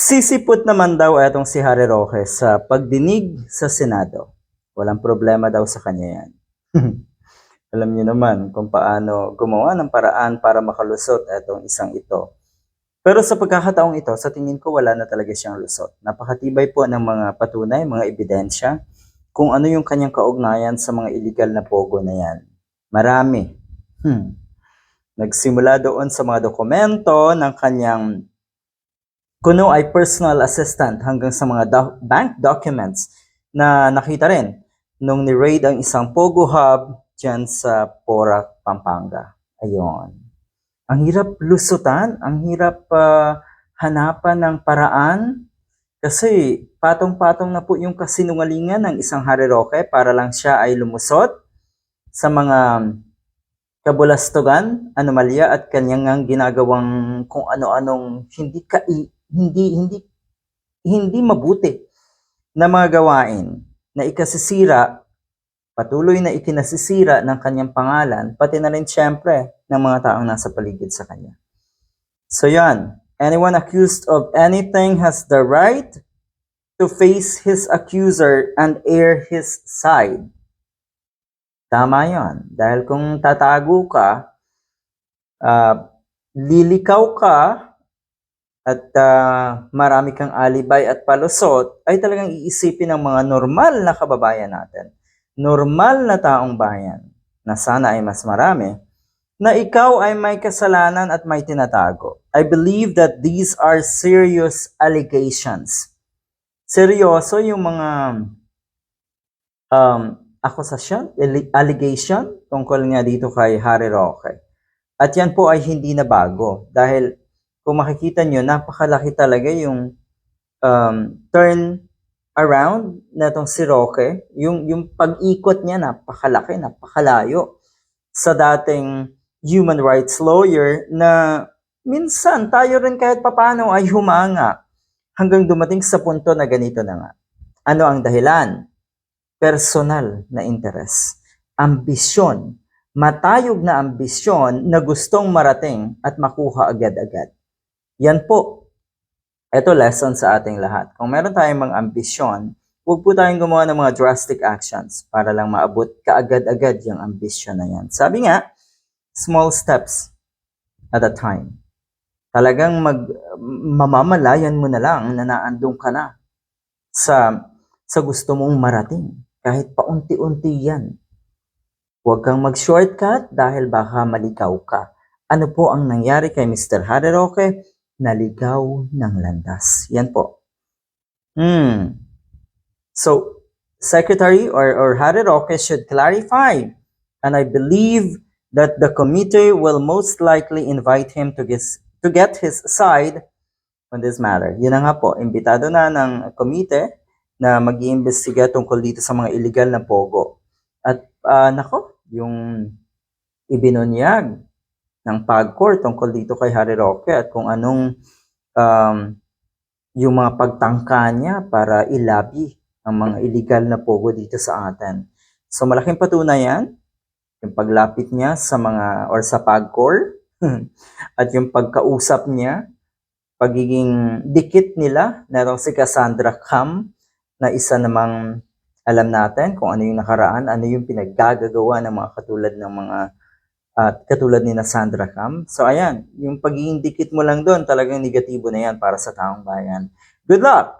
Sisipot naman daw etong si Harry Roque sa pagdinig sa Senado. Walang problema daw sa kanya yan. Alam niyo naman kung paano gumawa ng paraan para makalusot etong isang ito. Pero sa pagkakataong ito, sa tingin ko wala na talaga siyang lusot. Napakatibay po ng mga patunay, mga ebidensya, kung ano yung kanyang kaugnayan sa mga illegal na pogo na yan. Marami. Hmm. Nagsimula doon sa mga dokumento ng kanyang kuno ay personal assistant hanggang sa mga do- bank documents na nakita rin nung ni-raid ang isang Pogo Hub dyan sa Porac, Pampanga. Ayun. Ang hirap lusutan, ang hirap ah, hanapan ng paraan kasi patong-patong na po yung kasinungalingan ng isang Harry Roque para lang siya ay lumusot sa mga kabulastugan, anomalya at kanyang ginagawang kung ano-anong hindi ka hindi hindi hindi mabuti na mga gawain na ikasisira patuloy na ikinasisira ng kanyang pangalan pati na rin syempre ng mga taong nasa paligid sa kanya. So yan, anyone accused of anything has the right to face his accuser and air his side. Tama yon. Dahil kung tatago ka, ah, lilikaw ka, at ah, marami kang alibay at palusot, ay talagang iisipin ng mga normal na kababayan natin, normal na taong bayan, na sana ay mas marami, na ikaw ay may kasalanan at may tinatago. I believe that these are serious allegations. Seryoso yung mga um, akusasyon, alle- allegation tungkol nga dito kay Harry Roque. At yan po ay hindi na bago dahil kung makikita nyo, napakalaki talaga yung um, turn around na itong si Roque. Yung, yung pag-ikot niya, napakalaki, napakalayo sa dating human rights lawyer na minsan tayo rin kahit papano ay humanga hanggang dumating sa punto na ganito na nga. Ano ang dahilan? Personal na interes. Ambisyon. Matayog na ambisyon na gustong marating at makuha agad-agad. Yan po. Ito lesson sa ating lahat. Kung meron tayong mga ambisyon, huwag po tayong gumawa ng mga drastic actions para lang maabot kaagad-agad yung ambisyon na yan. Sabi nga, small steps at a time. Talagang mag, mamamalayan mo na lang na naandun ka na sa, sa gusto mong marating. Kahit paunti-unti yan. Huwag kang mag-shortcut dahil baka malikaw ka. Ano po ang nangyari kay Mr. Harry Roque? Naligaw ng landas. Yan po. Hmm. So, Secretary or, or Harry Roque should clarify. And I believe that the committee will most likely invite him to get, to get his side on this matter. Yun nga po, imbitado na ng komite na mag-iimbestiga tungkol dito sa mga illegal na pogo. At ah, nako, yung ibinunyag ng PAGCOR tungkol dito kay Harry Roque at kung anong um, yung mga pagtangka niya para ilabi ang mga illegal na pogo dito sa atin. So malaking patunayan yung paglapit niya sa mga or sa PAGCOR at yung pagkausap niya pagiging dikit nila na si Cassandra Cam na isa namang alam natin kung ano yung nakaraan, ano yung pinaggagawa ng mga katulad ng mga at katulad ni na Sandra Cam. So ayan, yung pagiging dikit mo lang doon, talagang negatibo na yan para sa taong bayan. Good luck!